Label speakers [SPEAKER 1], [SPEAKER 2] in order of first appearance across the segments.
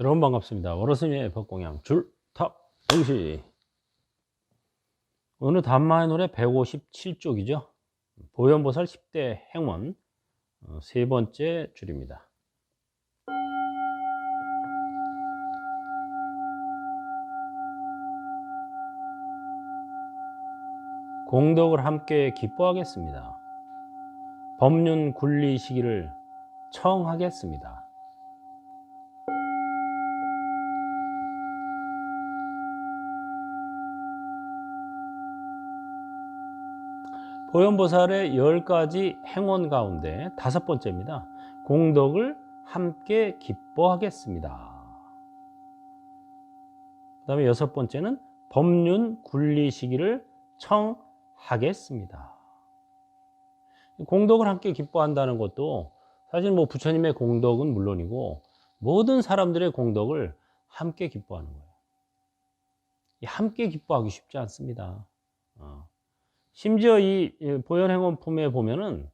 [SPEAKER 1] 여러분 반갑습니다. 월호스님의 법공양 줄탑 응시 오늘 단마의 노래 157쪽이죠. 보현보살 10대 행원 어, 세 번째 줄입니다. 공덕을 함께 기뻐하겠습니다. 법륜 굴리 시기를 청하겠습니다. 보현보살의 열 가지 행원 가운데 다섯 번째입니다. 공덕을 함께 기뻐하겠습니다. 그 다음에 여섯 번째는 법륜 굴리 시기를 청하겠습니다. 공덕을 함께 기뻐한다는 것도 사실 뭐 부처님의 공덕은 물론이고 모든 사람들의 공덕을 함께 기뻐하는 거예요. 이 함께 기뻐하기 쉽지 않습니다. 어. 심지어 이 보현행원품에 보면은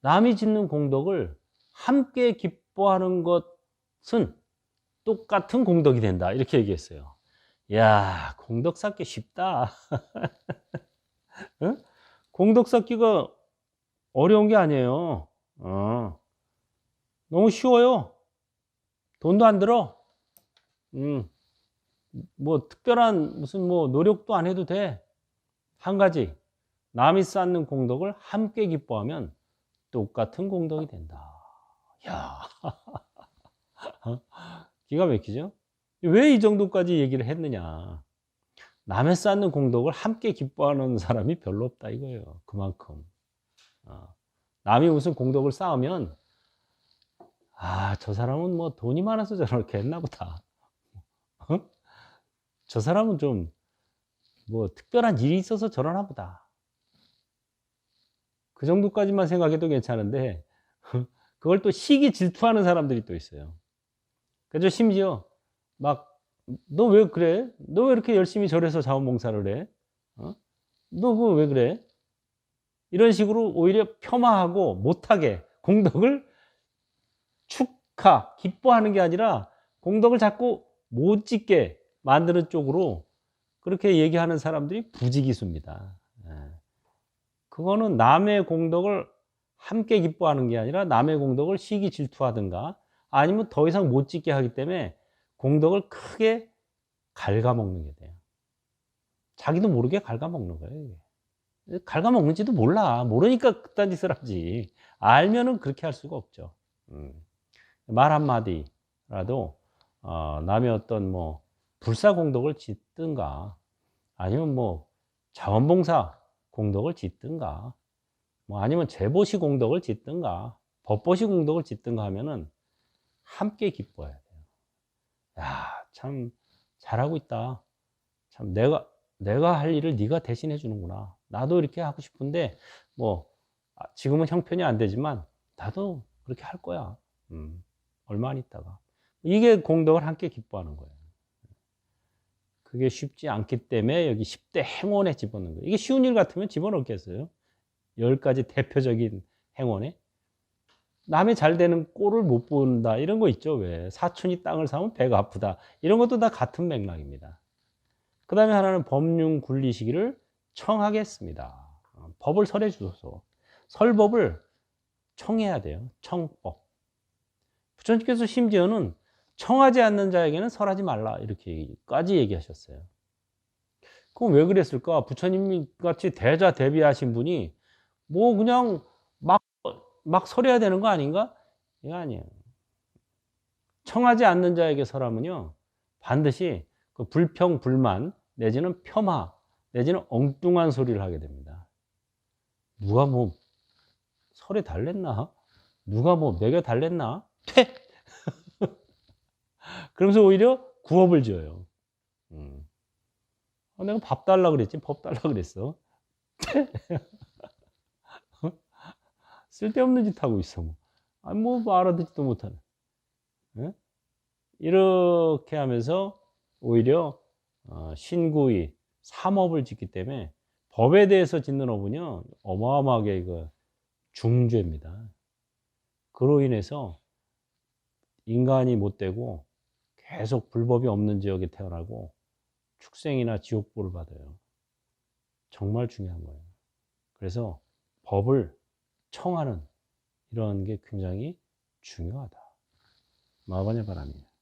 [SPEAKER 1] 남이 짓는 공덕을 함께 기뻐하는 것은 똑같은 공덕이 된다. 이렇게 얘기했어요. 야, 공덕 쌓기 쉽다. 응? 공덕 쌓기가 어려운 게 아니에요. 어. 너무 쉬워요. 돈도 안 들어. 음. 뭐 특별한 무슨 뭐 노력도 안 해도 돼. 한 가지 남이 쌓는 공덕을 함께 기뻐하면 똑같은 공덕이 된다. 야, 기가 막히죠? 왜 이 정도까지 얘기를 했느냐? 남의 쌓는 공덕을 함께 기뻐하는 사람이 별로 없다 이거예요. 그만큼 어. 남이 무슨 공덕을 쌓으면 아, 저 사람은 뭐 돈이 많아서 저렇게 했나 보다. 어? 저 사람은 좀 뭐 특별한 일이 있어서 저러나 보다. 그 정도까지만 생각해도 괜찮은데 그걸 또 시기 질투하는 사람들이 또 있어요. 그래서 심지어 막 너 왜 그래? 너 왜 이렇게 열심히 절해서 자원봉사를 해? 어? 너 그거 왜 그래? 이런 식으로 오히려 폄하하고 못하게 공덕을 축하, 기뻐하는 게 아니라 공덕을 자꾸 못 짓게 만드는 쪽으로 그렇게 얘기하는 사람들이 부지기수입니다. 예. 그거는 남의 공덕을 함께 기뻐하는 게 아니라 남의 공덕을 시기 질투하든가 아니면 더 이상 못 짓게 하기 때문에 공덕을 크게 갉아먹는 게 돼요. 자기도 모르게 갉아먹는 거예요. 이게. 갉아먹는지도 몰라. 모르니까 그딴 짓을 하지. 알면은 그렇게 할 수가 없죠. 음. 말 한마디라도 어, 남의 어떤 뭐 불사 공덕을 짓든가 아니면 뭐 자원봉사 공덕을 짓든가 뭐 아니면 재보시 공덕을 짓든가 법보시 공덕을 짓든가 하면은 함께 기뻐해야 돼요. 야, 참 잘하고 있다. 참 내가 내가 할 일을 네가 대신해 주는구나. 나도 이렇게 하고 싶은데 뭐 아, 지금은 형편이 안 되지만 나도 그렇게 할 거야. 음, 얼마 안 있다가 이게 공덕을 함께 기뻐하는 거예요. 그게 쉽지 않기 때문에 여기 10대 행원에 집어넣는 거예요. 이게 쉬운 일 같으면 집어넣겠어요. 10가지 대표적인 행원에. 남이 잘 되는 꼴을 못 본다. 이런 거 있죠. 왜? 사촌이 땅을 사면 배가 아프다. 이런 것도 다 같은 맥락입니다. 그 다음에 하나는 법륜 굴리 시기를 청하겠습니다. 어, 법을 설해 주소서. 설법을 청해야 돼요. 청법. 부처님께서 심지어는 청하지 않는 자에게는 설하지 말라 이렇게까지 얘기하셨어요. 그럼 왜 그랬을까? 부처님 같이 대자 대비하신 분이 뭐 그냥 막, 막 설해야 되는 거 아닌가? 이거 아니에요. 청하지 않는 자에게 설하면요. 반드시 그 불평, 불만, 내지는 폄하, 내지는 엉뚱한 소리를 하게 됩니다. 누가 뭐 설에 달랬나? 누가 뭐 매겨 달랬나? 퇴! 그러면서 오히려 구업을 지어요. 음. 아, 내가 밥 달라 그랬지, 법 달라 그랬어. 쓸데없는 짓 하고 있어. 뭐. 아니, 뭐, 뭐 알아듣지도 못하네. 예? 이렇게 하면서 오히려 어, 신구의 삼업을 짓기 때문에 법에 대해서 짓는 업은요, 어마어마하게 이거 중죄입니다. 그로 인해서 인간이 못 되고 계속 불법이 없는 지역에 태어나고 축생이나 지옥보를 받아요. 정말 중요한 거예요. 그래서 법을 청하는 이런 게 굉장히 중요하다. 마반의 바람이에요.